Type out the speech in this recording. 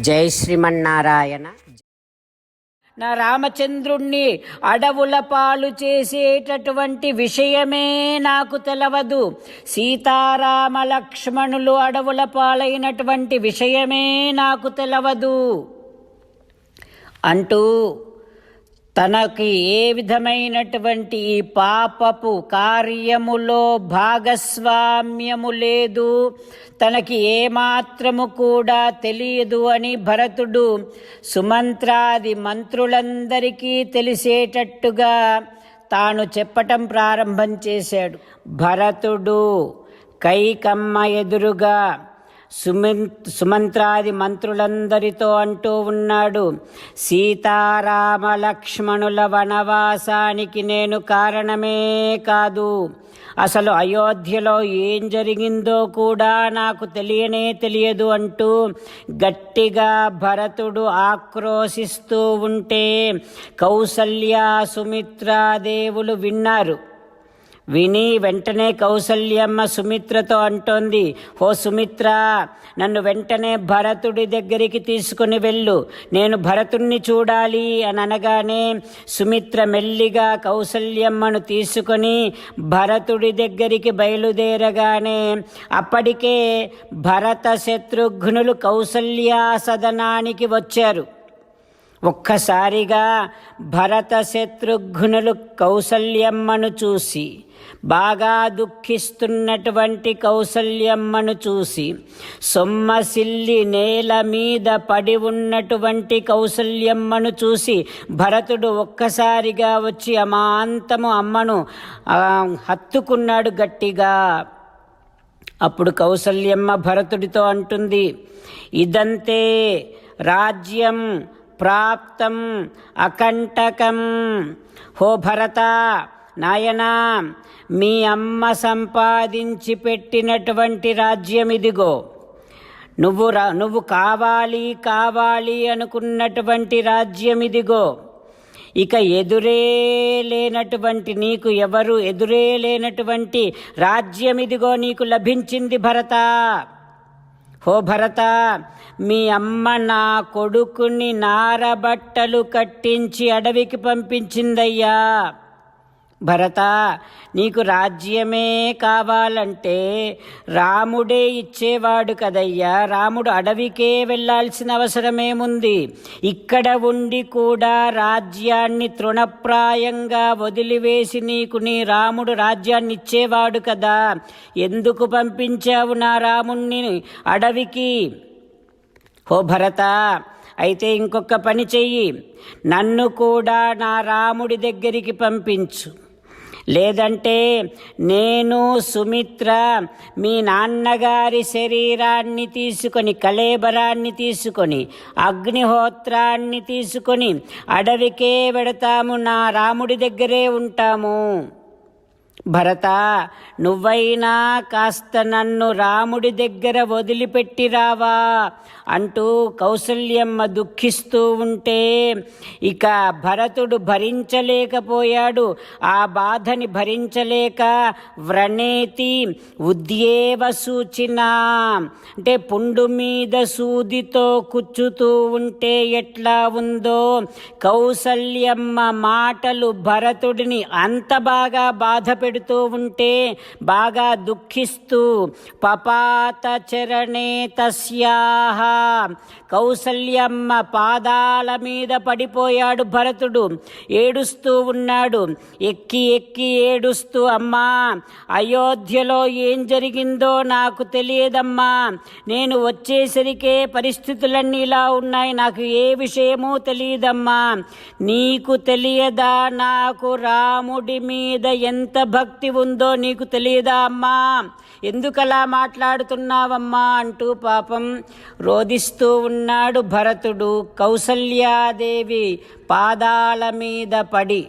జై శ్రీమన్నారాయణ. నా రామచంద్రుణ్ణి అడవుల పాలు చేసేటటువంటి విషయమే నాకు తెలవదు. సీతారామ లక్ష్మణులు అడవుల పాలైనటువంటి విషయమే నాకు తెలవదు. అంటూ తనకి ఏ విధమైనటువంటి ఈ పాపపు కార్యములో భాగస్వామ్యము లేదు. తనకి ఏమాత్రము కూడా తెలియదు అని భరతుడు సుమంత్రాది మంత్రులందరికీ తెలిసేటట్టుగా తాను చెప్పటం ప్రారంభం చేశాడు. భరతుడు కైకమ్మ ఎదురుగా సుమిన్ సుమంత్రాది మంత్రులందరితో అంటూ ఉన్నాడు సీతారామ లక్ష్మణుల వనవాసానికి నేను కారణమే కాదు. అసలు అయోధ్యలో ఏం జరిగిందో కూడా నాకు తెలియనే తెలియదు అంటూ గట్టిగా భరతుడు ఆక్రోశిస్తూ ఉంటే కౌసల్య సుమిత్రాదేవులు విన్నారు. విని వెంటనే కౌసల్యమ్మ సుమిత్రతో అంటోంది ఓ సుమిత్ర నన్ను వెంటనే భరతుడి దగ్గరికి తీసుకుని వెళ్ళు. నేను భరతుణ్ణి చూడాలి అని అనగానే సుమిత్ర మెల్లిగా కౌసల్యమ్మను తీసుకొని భరతుడి దగ్గరికి బయలుదేరగానే అప్పటికే భరత శత్రుఘ్నులు కౌసల్యా సదనానికి వచ్చారు. ఒక్కసారిగా భరత శత్రుఘ్నులు కౌసల్యమ్మను చూసి బాగా దుఃఖిస్తున్నటువంటి కౌసల్యమ్మను చూసి సొమ్మసిల్లి నేల మీద పడి ఉన్నటువంటి కౌసల్యమ్మను చూసి భరతుడు ఒక్కసారిగా వచ్చి అమాంతము అమ్మను హత్తుకున్నాడు గట్టిగా. అప్పుడు కౌసల్యమ్మ భరతుడితో అంటుంది ఇదంతే రాజ్యం ప్రాప్తం అకంటకం. హో భరత నాయనా మీ అమ్మ సంపాదించి పెట్టినటువంటి రాజ్యం ఇదిగో. నువ్వు రా నువ్వు కావాలి కావాలి అనుకున్నటువంటి రాజ్యం ఇదిగో. ఇక ఎదురే లేనటువంటి నీకు ఎవరు ఎదురే లేనటువంటి రాజ్యం ఇదిగో నీకు లభించింది భరత. ఓ భరత మీ అమ్మ నా కొడుకుని నారబట్టలు కట్టించి అడవికి పంపించిందయ్యా. భరత నీకు రాజ్యమే కావాలంటే రాముడే ఇచ్చేవాడు కదయ్యా. రాముడు అడవికే వెళ్ళాల్సిన అవసరమేముంది? ఇక్కడ ఉండి కూడా రాజ్యాన్ని తృణప్రాయంగా వదిలివేసి నీకు నీ రాముడు రాజ్యాన్ని ఇచ్చేవాడు కదా. ఎందుకు పంపించావు నా రాముణ్ణి అడవికి? ఓ భరత అయితే ఇంకొక పని చెయ్యి. నన్ను కూడా నా రాముడి దగ్గరికి పంపించు. లేదంటే నేను సుమిత్ర మీ నాన్నగారి శరీరాన్ని తీసుకొని కళేబరాన్ని తీసుకొని అగ్నిహోత్రాన్ని తీసుకొని అడవికే వెడతాము. నా రాముడి దగ్గరే ఉంటాము. భరత నువ్వైనా కాస్త నన్ను రాముడి దగ్గర వదిలిపెట్టి రావా అంటూ కౌసల్యమ్మ దుఃఖిస్తూ ఉంటే ఇక భరతుడు భరించలేకపోయాడు. ఆ బాధని భరించలేక వ్రణేతి ఉద్యేవ సూచిన. అంటే పుండు మీద సూదితో కుచ్చుతూ ఉంటే ఎట్లా ఉందో? కౌసల్యమ్మ మాటలు భరతుడిని అంత బాగా బాధపెడు పెడుతూ ఉంటే బాగా దుఃఖిస్తూ పపాత చరణే తస్యాహ. కౌసల్యమ్మ పాదాల మీద పడిపోయాడు భరతుడు. ఏడుస్తూ ఉన్నాడు. ఎక్కి ఎక్కి ఏడుస్తూ అమ్మా అయోధ్యలో ఏం జరిగిందో నాకు తెలియదమ్మా. నేను వచ్చేసరికే పరిస్థితులన్నీ ఇలా ఉన్నాయి. నాకు ఏ విషయమూ తెలియదమ్మా. నీకు తెలియదా? నాకు రాముడి మీద ఎంత భక్తి ఉందో నీకు తెలియదా అమ్మా? ఎందుకలా మాట్లాడుతున్నావమ్మా అంటూ పాపం రోదిస్తూ ఉన్నాడు భరతుడు కౌసల్యాదేవి పాదాల మీద పడి.